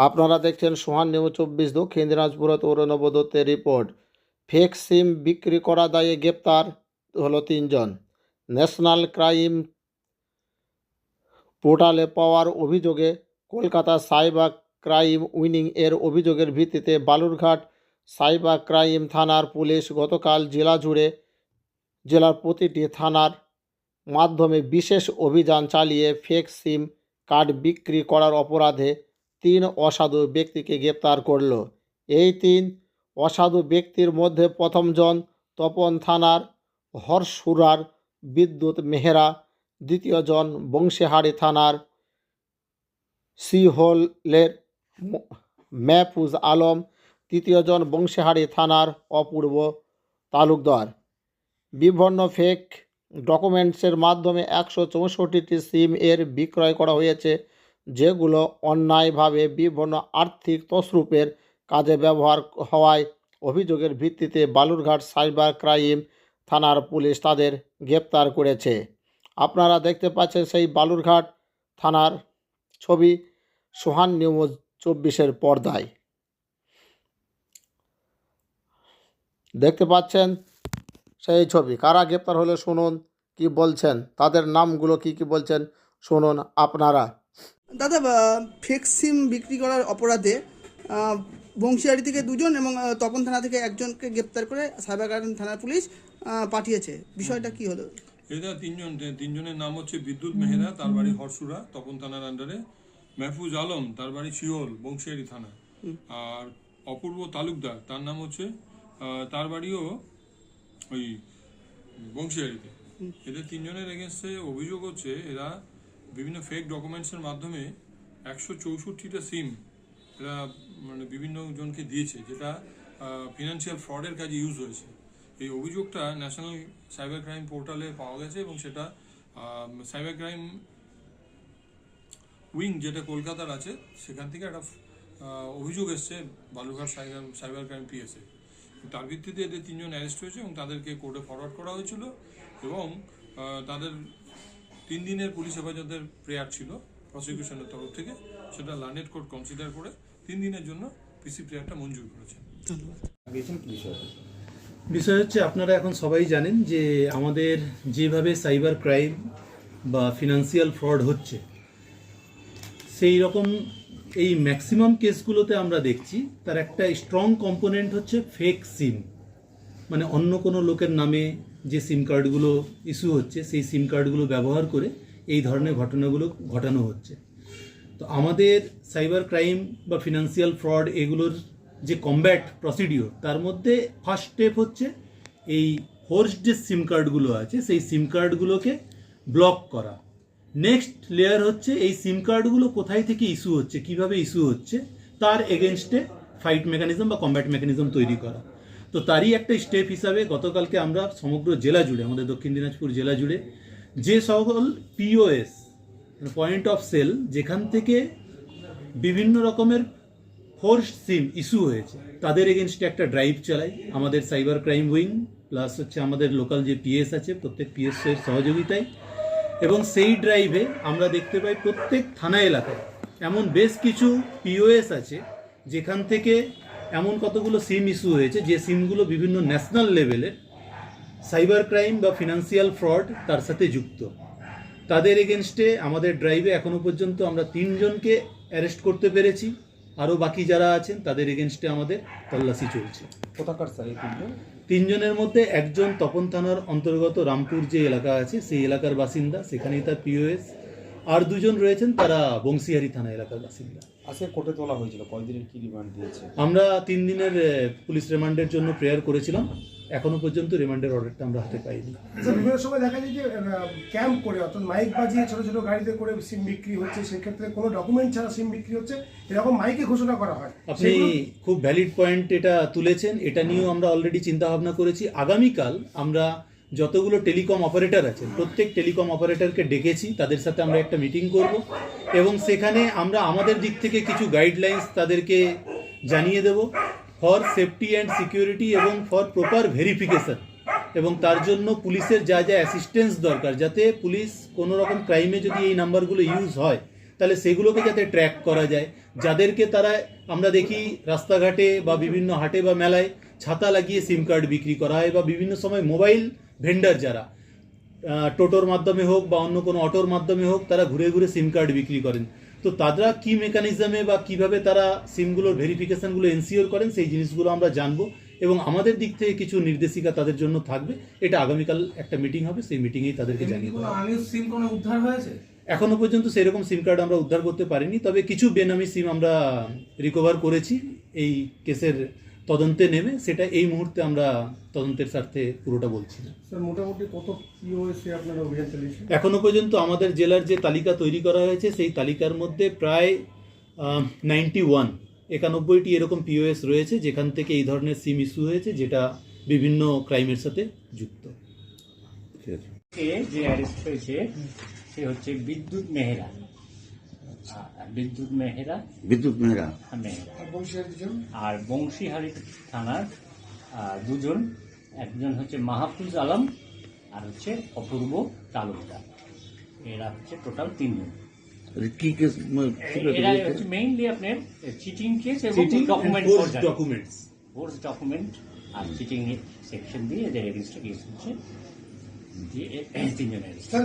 আপনারা দেখছেন সোহান নিউজ চব্বিশ দক্ষিণ দিনাজপুর অরুণব দত্তের রিপোর্ট। ফেক সিম বিক্রি করা দায়ে গ্রেপ্তার হলো তিনজন। ন্যাশনাল ক্রাইম পোর্টালে পাওয়ার অভিযোগে কলকাতা সাইবার ক্রাইম উইনিং এর অভিযোগের ভিত্তিতে বালুরঘাট সাইবার ক্রাইম থানার পুলিশ গতকাল জেলা জুড়ে জেলার প্রতিটি থানার মাধ্যমে বিশেষ অভিযান চালিয়ে ফেক সিম কার্ড বিক্রি করার অপরাধে তিন অসাধু ব্যক্তিকে গ্রেপ্তার করল। এই তিন অসাধু ব্যক্তির মধ্যে প্রথমজন তপন থানার হরসুরার বিদ্যুৎ মেহরা, দ্বিতীয়জন বংশীহারি থানার সিহলের ম- মেহফুজ আলম, তৃতীয়জন বংশীহারি থানার অপূর্ব তালুকদার। বিভিন্ন ফেক ডকুমেন্টসের মাধ্যমে একশো চৌষট্টিটি সিম এর বিক্রয় করা হয়েছে। যেগুলো অন্যায়ভাবে বিভিন্ন আর্থিক তসরূপের কাজে ব্যবহার হওয়ায় অভিযোগের ভিত্তিতে বালুরঘাট সাইবার ক্রাইম থানার পুলিশ তাদের গ্রেপ্তার করেছে। আপনারা দেখতে পাচ্ছেন সেই বালুরঘাট থানার ছবি সোহান নিউজ চব্বিশের পর্দায়। দেখতে পাচ্ছেন সেই ছবি। কারা গ্রেপ্তার হলে শুনুন, কি বলছেন? তাদের নামগুলো কি কি বলছেন? শুনুন আপনারা। দাদা ফেক সিম বিক্রি করার অপরাধে আহ, বংশীহারি থেকে দুজন এবং তপন থানা থেকে একজনকে গ্রেপ্তার করে সাইবার থানার পুলিশ পাঠিয়েছে। বিষয়টা কি হলো? এরা তিনজন তিনজনের নাম হচ্ছে বিদ্যুৎ মেহরা তার বাড়ি হরসুরা তপন থানার আন্ডারে মেহফুজ আলম তার বাড়ি শিওল বংশিয়ারি থানা। আর অপূর্ব তালুকদার তার নাম হচ্ছে তার বাড়িও ওই বংশিয়ারিতে। এদের তিনজনের এগেনস্টে অভিযোগ হচ্ছে এরা বিভিন্ন ফেক ডকুমেন্টসের মাধ্যমে একশো চৌষট্টিটা সিম এরা মানে বিভিন্ন জনকে দিয়েছে, যেটা ফিনান্সিয়াল ফ্রডের কাজে ইউজ হয়েছে। এই অভিযোগটা ন্যাশনাল সাইবার ক্রাইম পোর্টালে পাওয়া গেছে এবং সেটা সাইবার ক্রাইম উইং যেটা কলকাতার আছে, সেখান থেকে একটা অভিযোগ এসছে Balurghat cyber cyber crime PSA তার ভিত্তিতে এদের তিনজন অ্যারেস্ট হয়েছে এবং তাদেরকে কোর্টে ফরওয়ার্ড করা হয়েছিল এবং তাদের তিন দিনের পুলিশ হেফাজতের প্রেয়ার ছিল প্রসিকিউশনের তরফ থেকে। সেটা লার্নেট কোর্ট কনসিডার করে তিন দিনের জন্য পিসি প্রেয়ারটা মঞ্জুর করেছেন। বিষয় হচ্ছে? আপনারা এখন সবাই জানেন যে আমাদের যেভাবে সাইবার ক্রাইম বা ফিনান্সিয়াল ফ্রড হচ্ছে সেই রকম এই ম্যাক্সিমাম কেসগুলোতে আমরা দেখছি তার একটা স্ট্রং কম্পোনেন্ট হচ্ছে ফেক সিম মানে অন্য কোনো লোকের নামে যে সিম কার্ডগুলো ইস্যু হচ্ছে, সেই সিম কার্ডগুলো ব্যবহার করে এই ধরনের ঘটনাগুলো ঘটানো হচ্ছে। তো আমাদের সাইবার ক্রাইম বা ফিনান্সিয়াল ফ্রড এগুলোর যে কম্ব্যাট প্রসিডিওর তার মধ্যে ফার্স্ট স্টেপ হচ্ছে এই ফোর্স যে সিম কার্ডগুলো আছে, সেই সিম কার্ডগুলোকে ব্লক করা। নেক্সট লেয়ার হচ্ছে এই সিম কার্ডগুলো কোথায় থেকে ইস্যু হচ্ছে, কীভাবে ইস্যু হচ্ছে, তার এগেনস্টে ফাইট মেকানিজম বা কমব্যাট মেকানিজম তৈরি করা। তো তারই একটা স্টেপ হিসাবে গতকালকে আমরা সমগ্র জেলা জুড়ে, আমাদের দক্ষিণ দিনাজপুর জেলা জুড়ে, যে সকল পিওএস পয়েন্ট অফ সেল যেখান থেকে বিভিন্ন রকমের ফোর্স সিম ইস্যু হয়েছে, তাদের এগেনস্টে একটা ড্রাইভ চালাই। আমাদের সাইবার ক্রাইম উইং প্লাস হচ্ছে আমাদের লোকাল যে পিএস আছে, প্রত্যেক পিএস এর সহযোগিতায়। এবং সেই ড্রাইভে আমরা দেখতে পাই প্রত্যেক থানা এলাকায় এমন বেশ কিছু পিওএস আছে, যেখান থেকে এমন কতগুলো সিম ইস্যু হয়েছে? যে সিমগুলো বিভিন্ন ন্যাশনাল লেভেলের সাইবার ক্রাইম বা ফিনান্সিয়াল ফ্রড তার সাথে যুক্ত। তাদের এগেনস্টে আমাদের ড্রাইভে এখনও পর্যন্ত আমরা তিনজনকে অ্যারেস্ট করতে পেরেছি। আরও বাকি যারা আছেন তাদের এগেনস্টে আমাদের তল্লাশি চলছে। কোথাকার স্যার তিনজন? তিনজনের মধ্যে একজন তপন থানার অন্তর্গত রামপুর যে এলাকা আছে সেই এলাকার বাসিন্দা। সেখানেই তার পিওএস আর দুজন রয়েছেন তারা বংশীহারি থানা এলাকার বাসিন্দা। আজকে কোর্টে তোলা হয়েছিল কয়দিনের কি রিমান্ড দিয়েছে? আমরা তিন দিনের পুলিশ রিমান্ডের জন্য প্রেয়ার করেছিলাম এখনও পর্যন্ত রিমান্ডের অর্ডারটা আমরা হাতে পাইনি। আচ্ছা, বিভিন্ন সময় দেখা যায় যে ক্যাম্প করে অর্থাৎ মাইক বাজিয়ে ছোট ছোট গাড়িতে করে সিম বিক্রি হচ্ছে সেক্ষেত্রে কোনো ডকুমেন্ট ছাড়া সিম বিক্রি হচ্ছে এরকম মাইকে ঘোষণা করা হয়। আপনি খুব ভ্যালিড পয়েন্ট এটা তুলেছেন এটা নিয়েও আমরা অলরেডি চিন্তা ভাবনা করেছি। আগামীকাল আমরা যতগুলো টেলিকম অপারেটর আছেন প্রত্যেক টেলিকম অপারেটরকে ডেকেছি, তাদের সাথে আমরা একটা মিটিং করব এবং সেখানে আমরা আমাদের দিক থেকে কিছু গাইডলাইন্স তাদেরকে জানিয়ে দেব ফর সেফটি অ্যান্ড সিকিউরিটি এবং ফর প্রপার ভেরিফিকেশন এবং তার জন্য পুলিশের যা যা অ্যাসিস্ট্যান্স দরকার, যাতে পুলিশ কোনো রকম ক্রাইমে যদি এই নাম্বারগুলো ইউজ হয়, তাহলে সেগুলোকে যাতে ট্র্যাক করা যায়। যাদেরকে তারা আমরা দেখি রাস্তাঘাটে বা বিভিন্ন হাটে বা মেলায় ছাতা লাগিয়ে সিম কার্ড বিক্রি করা হয় বা বিভিন্ন সময় মোবাইল ভেন্ডার যারা টোটোর মাধ্যমে হোক বা অন্য কোনো অটোর মাধ্যমে হোক তারা ঘুরে ঘুরে সিম কার্ড বিক্রি করেন। তো তারা কি মেকানিজমে বা কীভাবে তারা সিমগুলোর ভেরিফিকেশনগুলো এনসিওর করেন সেই জিনিসগুলো আমরা জানব এবং আমাদের দিক থেকে কিছু নির্দেশিকা তাদের জন্য থাকবে। এটা আগামীকাল একটা মিটিং হবে সেই মিটিংয়েই তাদেরকে জানিয়ে সিম কোনো উদ্ধার হয়েছে? এখনও পর্যন্ত সেরকম সিম কার্ড আমরা উদ্ধার করতে পারিনি তবে কিছু বেনামি সিম আমরা রিকভার করেছি এই কেসের তদন্তে নেমে সেটা এই মুহূর্তে আমরা তদন্তের স্বার্থে পুরোটা বলছি না। মোটামুটি কত পিওএসে আপনারা অভিযান চালিয়েছেন? এখনও পর্যন্ত আমাদের জেলার যে তালিকা তৈরি করা হয়েছে সেই তালিকার মধ্যে প্রায় নাইনটি ওয়ান একানব্বইটি এরকম পিওএস রয়েছে যেখান থেকে এই ধরনের সিম ইস্যু হয়েছে যেটা বিভিন্ন ক্রাইমের সাথে যুক্ত। কে যে অ্যারেস্ট হয়েছে সে হচ্ছে বিদ্যুৎ মেহরা। বিদ্যুৎ মেহরা। বিদ্যুৎ মেহরা। মেহরা। আর বংশীহারি থানার দুজন। একজন হচ্ছে মাহফুজ আলম আর হচ্ছে অপূর্ব তালুকদার। এরা হচ্ছে টোটাল তিনজন। কি কেস এরা হচ্ছে মেইনলি আপনার চিটিং কেস এবং ডকুমেন্ট ডকুমেন্টস ফোর্স ডকুমেন্ট আর চিটিং সেকশন দিয়ে এদের এগেনস্টে কেস হচ্ছে। দিয়ে তিনজনের স্যার